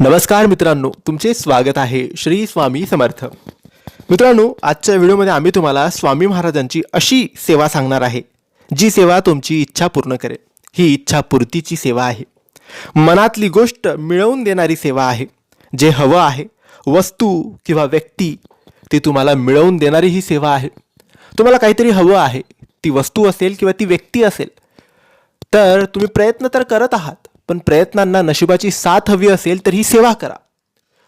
नमस्कार मित्रांनो तुमचे स्वागत आहे श्री स्वामी समर्थ. मित्रांनो आजच्या व्हिडिओमध्ये आम्ही तुम्हाला स्वामी महाराजांची अशी सेवा सांगणार आहे जी सेवा तुमची इच्छा पूर्ण करेल. ही इच्छा पूर्तीची सेवा आहे. मनातली गोष्ट मिळवून देणारी सेवा आहे. जे हवं आहे वस्तू किंवा व्यक्ती ती तुम्हाला मिळवून देणारी ही सेवा आहे. तुम्हाला काहीतरी हवं आहे ती वस्तू असेल किंवा ती व्यक्ती असेल तर तुम्ही प्रयत्न तर करत आहात पण प्रयत्नांना नशिबाची साथ हवी असेल तर ही सेवा करा.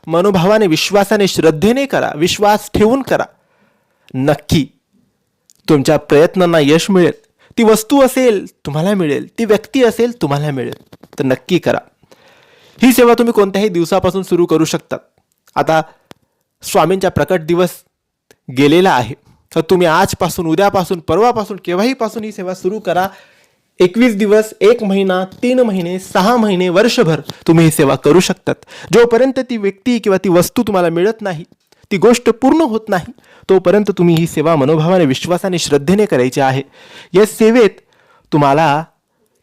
मनोभावाने विश्वासाने श्रद्धेने करा. विश्वास ठेवून करा. नक्की. तुमच्या प्रयत्नांना यश मिळेल. ती वस्तू असेल तुम्हाला मिळेल. ती व्यक्ती असेल तुम्हाला मिळेल. तर नक्की करा. ही सेवा तुम्ही कोणत्याही दिवसापासून सुरू करू शकतात आता स्वामींचा प्रकट दिवस गेलेला आहे. तर तुम्ही आजपासून उद्यापासून परवापासून केव्हाही पासून ही सेवा सुरू करा. एकवीस दिवस एक महिना तीन महिने सहा महिने वर्षभर तुम्ही ही सेवा करू शकतात. जोपर्यंत ती व्यक्ती किंवा ती वस्तू तुम्हाला मिळत नाही ती गोष्ट पूर्ण होत नाही तोपर्यंत तुम्ही ही सेवा मनोभावाने विश्वासाने श्रद्धेने करायची आहे. या सेवेत तुम्हाला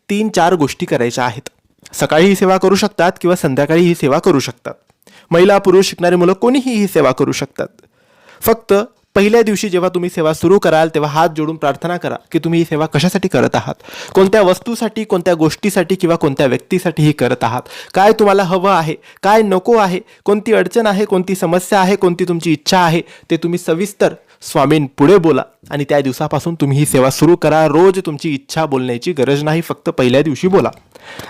तीन चार गोष्टी करायच्या आहेत. सकाळी ही सेवा करू शकतात किंवा संध्याकाळी ही सेवा करू शकतात. महिला पुरुष शिकणारी मुलं कोणीही ही सेवा करू शकतात. फक्त पहिल्या दिवशी जेव्हा तुम्ही सेवा सुरू कराल तेव्हा हात जोडून प्रार्थना करा की तुम्ही ही सेवा कशासाठी करत आहात? कोणत्या वस्तूसाठी कोणत्या गोष्टीसाठी किंवा कोणत्या व्यक्तीसाठी ही करत आहात? काय तुम्हाला हवं आहे? काय नको आहे? कोणती अडचण आहे? कोणती समस्या आहे? कोणती तुमची इच्छा आहे? ते तुम्ही सविस्तर स्वामीं पुढे बोला आणि त्या दिवसापासून तुम्ही ही सेवा सुरू करा. रोज तुमची इच्छा बोलण्याची गरज नाही. फक्त पहिल्या दिवशी बोला.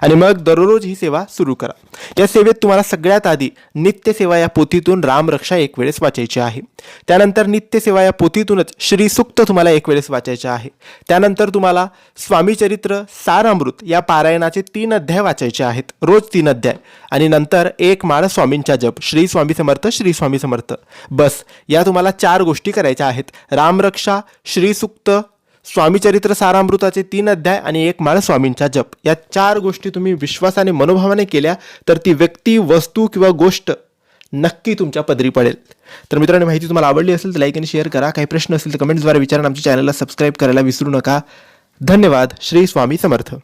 आणि मग दररोज ही सेवा सुरू करा. या सेवेत तुम्हाला सगळ्यात आधी नित्यसेवा या पोथीतून रामरक्षा एक वेळेस वाचायची आहे. त्यानंतर नित्यसेवा या पोथीतूनच श्रीसुक्त तुम्हाला एक वेळेस वाचायचे आहे. त्यानंतर तुम्हाला स्वामीचरित्र सारामृत या पारायणाचे तीन अध्याय वाचायचे आहेत. रोज तीन अध्याय. आणि नंतर एक माळ स्वामींचा जप. श्री स्वामी समर्थ श्री स्वामी समर्थ. बस या तुम्हाला चार गोष्टी करायच्या आहेत. रामरक्षा श्रीसुक्त स्वामीचरित्र सारामृताचे तीन अध्याय आणि एक माळ स्वामींचा जप. या चार गोष्टी तुम्ही विश्वासाने मनोभावाने केल्या तर ती व्यक्ती वस्तू किंवा गोष्ट नक्की तुमच्या पदरी पडेल. तर मित्रांनो माहिती तुम्हाला आवडली असेल तर लाईक आणि शेअर करा. काही प्रश्न असतील तर कमेंट्सद्वारे विचारा आमच्या चॅनलला सबस्क्राईब करायला विसरू नका. धन्यवाद. श्री स्वामी समर्थ.